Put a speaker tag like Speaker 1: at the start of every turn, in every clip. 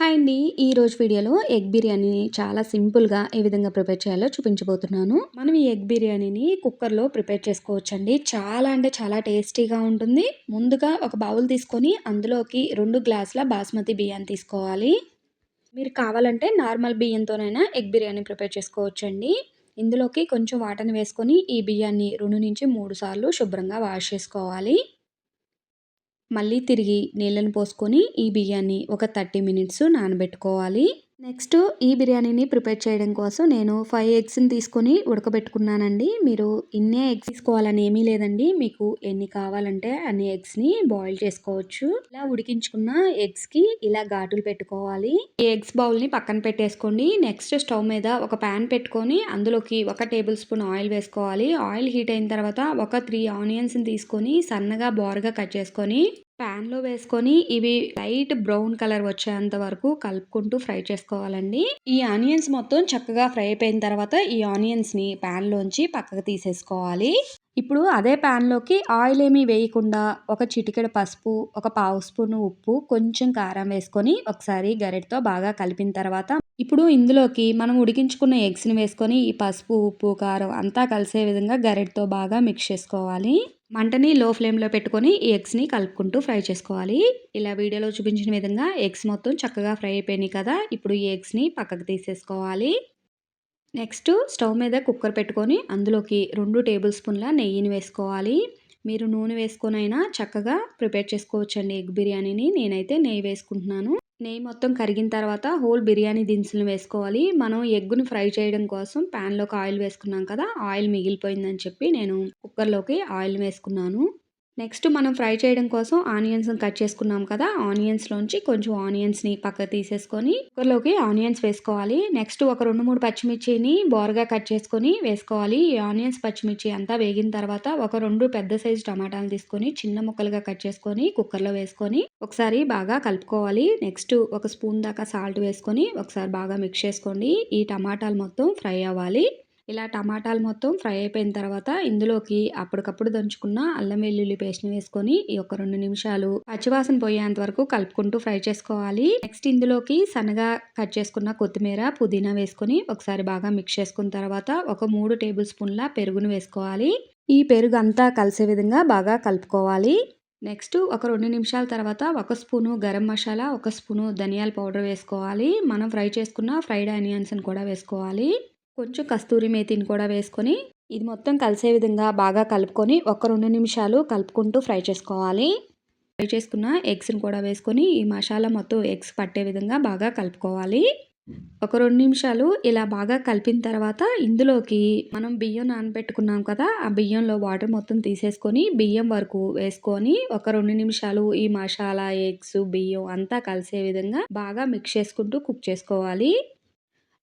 Speaker 1: Hi అండి. ఈరోజు వీడియోలో ఎగ్ బిర్యానీని చాలా సింపుల్గా ఏ విధంగా ప్రిపేర్ చేయాలో చూపించబోతున్నాను. మనం ఈ ఎగ్ బిర్యానీని కుక్కర్లో ప్రిపేర్ చేసుకోవచ్చండి. చాలా అంటే చాలా టేస్టీగా ఉంటుంది. ముందుగా ఒక బౌల్ తీసుకొని అందులోకి రెండు గ్లాసుల బాస్మతి బియ్యాన్ని తీసుకోవాలి. మీరు కావాలంటే నార్మల్ బియ్యంతోనైనా ఎగ్ బిర్యానీ ప్రిపేర్ చేసుకోవచ్చండి. ఇందులోకి కొంచెం వాటర్ని వేసుకొని ఈ బియ్యాన్ని రెండు నుంచి మూడు సార్లు శుభ్రంగా వాష్ చేసుకోవాలి. మళ్ళీ తిరిగి నీళ్ళని పోసుకొని ఈ బియ్యాన్ని ఒక థర్టీ మినిట్స్ నానబెట్టుకోవాలి. నెక్స్ట్ ఈ బిర్యానీని ప్రిపేర్ చేయడం కోసం నేను ఫైవ్ ఎగ్స్ని తీసుకొని ఉడకబెట్టుకున్నానండి. మీరు ఇన్నే ఎగ్స్ తీసుకోవాలని ఏమీ లేదండి. మీకు ఎన్ని కావాలంటే అన్ని ఎగ్స్ని బాయిల్ చేసుకోవచ్చు. ఇలా ఉడికించుకున్న ఎగ్స్కి ఇలా ఘాటులు పెట్టుకోవాలి. ఈ ఎగ్స్ బౌల్ని పక్కన పెట్టేసుకోండి. నెక్స్ట్ స్టవ్ మీద ఒక ప్యాన్ పెట్టుకొని అందులోకి ఒక టేబుల్ స్పూన్ ఆయిల్ వేసుకోవాలి. ఆయిల్ హీట్ అయిన తర్వాత ఒక త్రీ ఆనియన్స్ని తీసుకొని సన్నగా బోరగా కట్ చేసుకొని ప్యాన్లో వేసుకొని ఇవి లైట్ బ్రౌన్ కలర్ వచ్చేంత వరకు కలుపుకుంటూ ఫ్రై చేసుకోవాలండి. ఈ ఆనియన్స్ మొత్తం చక్కగా ఫ్రై అయిపోయిన తర్వాత ఈ ఆనియన్స్ని ప్యాన్లోంచి పక్కకు తీసేసుకోవాలి. ఇప్పుడు అదే ప్యాన్లోకి ఆయిల్ ఏమీ వేయకుండా ఒక చిటికెడ పసుపు ఒక పావు స్పూను ఉప్పు కొంచెం కారం వేసుకొని ఒకసారి గరెటతో బాగా కలిపిన తర్వాత ఇప్పుడు ఇందులోకి మనం ఉడికించుకున్న ఎగ్స్ని వేసుకొని ఈ పసుపు ఉప్పు కారం అంతా కలిసే విధంగా గరెటతో బాగా మిక్స్ చేసుకోవాలి. మంటని లో ఫ్లేమ్లో పెట్టుకొని ఈ ఎగ్స్ని కలుపుకుంటూ ఫ్రై చేసుకోవాలి. ఇలా వీడియోలో చూపించిన విధంగా ఎగ్స్ మొత్తం చక్కగా ఫ్రై అయిపోయినాయి కదా ఇప్పుడు ఈ ఎగ్స్ని పక్కకు తీసేసుకోవాలి. నెక్స్ట్ స్టవ్ మీద కుక్కర్ పెట్టుకొని అందులోకి రెండు టేబుల్ స్పూన్ల నెయ్యిని వేసుకోవాలి. మీరు నూనె వేసుకొనైనా చక్కగా ప్రిపేర్ చేసుకోవచ్చండి ఎగ్ బిర్యానీని. నేనైతే నెయ్యి వేసుకుంటున్నాను. నెయ్యి మొత్తం కరిగిన తర్వాత హోల్ బిర్యానీ దినుసులు వేసుకోవాలి. మనం ఎగ్గును ఫ్రై చేయడం కోసం ప్యాన్లోకి ఆయిల్ వేసుకున్నాం కదా ఆయిల్ మిగిలిపోయిందని చెప్పి నేను కుక్కర్లోకి ఆయిల్ వేసుకున్నాను. నెక్స్ట్ మనం ఫ్రై చేయడం కోసం ఆనియన్స్ కట్ చేసుకున్నాం కదా ఆనియన్స్లోంచి కొంచెం ఆనియన్స్ని పక్క తీసేసుకొని కుక్కర్లోకి ఆనియన్స్ వేసుకోవాలి. నెక్స్ట్ ఒక రెండు మూడు పచ్చిమిర్చిని బోర్గా కట్ చేసుకొని వేసుకోవాలి. ఈ ఆనియన్స్ పచ్చిమిర్చి అంతా వేగిన తర్వాత ఒక రెండు పెద్ద సైజు టమాటాలు తీసుకొని చిన్న ముక్కలుగా కట్ చేసుకొని కుక్కర్లో వేసుకొని ఒకసారి బాగా కలుపుకోవాలి. నెక్స్ట్ ఒక స్పూన్ దాకా సాల్ట్ వేసుకొని ఒకసారి బాగా మిక్స్ చేసుకోండి. ఈ టమాటాలు మొత్తం ఫ్రై అవ్వాలి. ఇలా టమాటాలు మొత్తం ఫ్రై అయిపోయిన తర్వాత ఇందులోకి అప్పటికప్పుడు దంచుకున్న అల్లం వెల్లుల్లి పేస్ట్ని వేసుకొని ఈ ఒక రెండు నిమిషాలు పచ్చివాసన పోయేంత వరకు కలుపుకుంటూ ఫ్రై చేసుకోవాలి. నెక్స్ట్ ఇందులోకి సన్నగా కట్ చేసుకున్న కొత్తిమీర పుదీనా వేసుకొని ఒకసారి బాగా మిక్స్ చేసుకున్న తర్వాత ఒక మూడు టేబుల్ స్పూన్ల పెరుగును వేసుకోవాలి. ఈ పెరుగు అంతా కలిసే విధంగా బాగా కలుపుకోవాలి. నెక్స్ట్ ఒక రెండు నిమిషాల తర్వాత ఒక స్పూను గరం మసాలా ఒక స్పూను ధనియాల పౌడర్ వేసుకోవాలి. మనం ఫ్రై చేసుకున్న ఫ్రైడ్ ఆనియన్స్ని కూడా వేసుకోవాలి. కొంచెం కస్తూరి మేతిని కూడా వేసుకొని ఇది మొత్తం కలిసే విధంగా బాగా కలుపుకొని ఒక రెండు నిమిషాలు కలుపుకుంటూ ఫ్రై చేసుకోవాలి. ఫ్రై చేసుకున్న ఎగ్స్ని కూడా వేసుకొని ఈ మసాలా మొత్తం ఎగ్స్ పట్టే విధంగా బాగా కలుపుకోవాలి. ఒక రెండు నిమిషాలు ఇలా బాగా కలిపిన తర్వాత ఇందులోకి మనం బియ్యం నానబెట్టుకున్నాం కదా ఆ బియ్యంలో వాటర్ మొత్తం తీసేసుకొని బియ్యం వరకు వేసుకొని ఒక రెండు నిమిషాలు ఈ మసాలా ఎగ్స్ బియ్యం అంతా కలిసే విధంగా బాగా మిక్స్ చేసుకుంటూ కుక్ చేసుకోవాలి.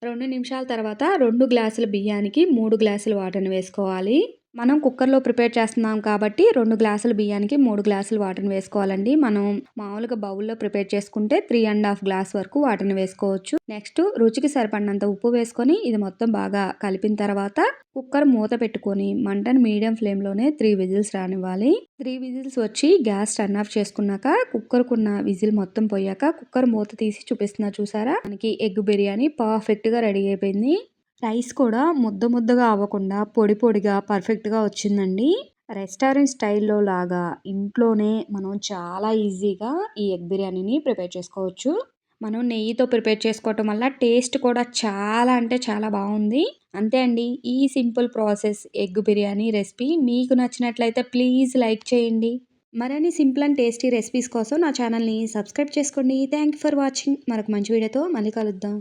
Speaker 1: రెండు నిమిషాల తర్వాత రెండు గ్లాసుల బియ్యానికి మూడు గ్లాసులు వాటర్ని వేసుకోవాలి. మనం కుక్కర్లో ప్రిపేర్ చేస్తున్నాం కాబట్టి రెండు గ్లాసుల బియ్యానికి మూడు గ్లాసులు వాటర్ని వేసుకోవాలండి. మనం మామూలుగా బౌల్లో ప్రిపేర్ చేసుకుంటే త్రీ అండ్ హాఫ్ గ్లాస్ వరకు వాటర్ని వేసుకోవచ్చు. నెక్స్ట్ రుచికి సరిపడినంత ఉప్పు వేసుకొని ఇది మొత్తం బాగా కలిపిన తర్వాత కుక్కర్ మూత పెట్టుకొని మంటను మీడియం ఫ్లేమ్లోనే త్రీ విజిల్స్ రానివ్వాలి. త్రీ విజిల్స్ వచ్చి గ్యాస్ టర్న్ ఆఫ్ చేసుకున్నాక కుక్కర్కున్న విజిల్ మొత్తం పోయాక కుక్కర్ మూత తీసి చూపిస్తున్నా చూసారా? మనకి ఎగ్ బిర్యానీ పర్ఫెక్ట్గా రెడీ అయిపోయింది. రైస్ కూడా ముద్ద ముద్దగా అవ్వకుండా పొడి పొడిగా పర్ఫెక్ట్గా వచ్చిందండి. రెస్టారెంట్ స్టైల్లో లాగా ఇంట్లోనే మనం చాలా ఈజీగా ఈ ఎగ్ బిర్యానీని ప్రిపేర్ చేసుకోవచ్చు. మనం నెయ్యితో ప్రిపేర్ చేసుకోవటం వల్ల టేస్ట్ కూడా చాలా అంటే చాలా బాగుంది. అంతే అండి ఈ simple process egg biryani recipe. మీకు నచ్చినట్లయితే ప్లీజ్ లైక్ చేయండి. మరిన్ని సింపుల్ అండ్ టేస్టీ రెసిపీస్ కోసం నా ఛానల్ని సబ్స్క్రైబ్ చేసుకోండి. Thank for watching. మరొక మంచి వీడియోతో మళ్ళీ కలుద్దాం.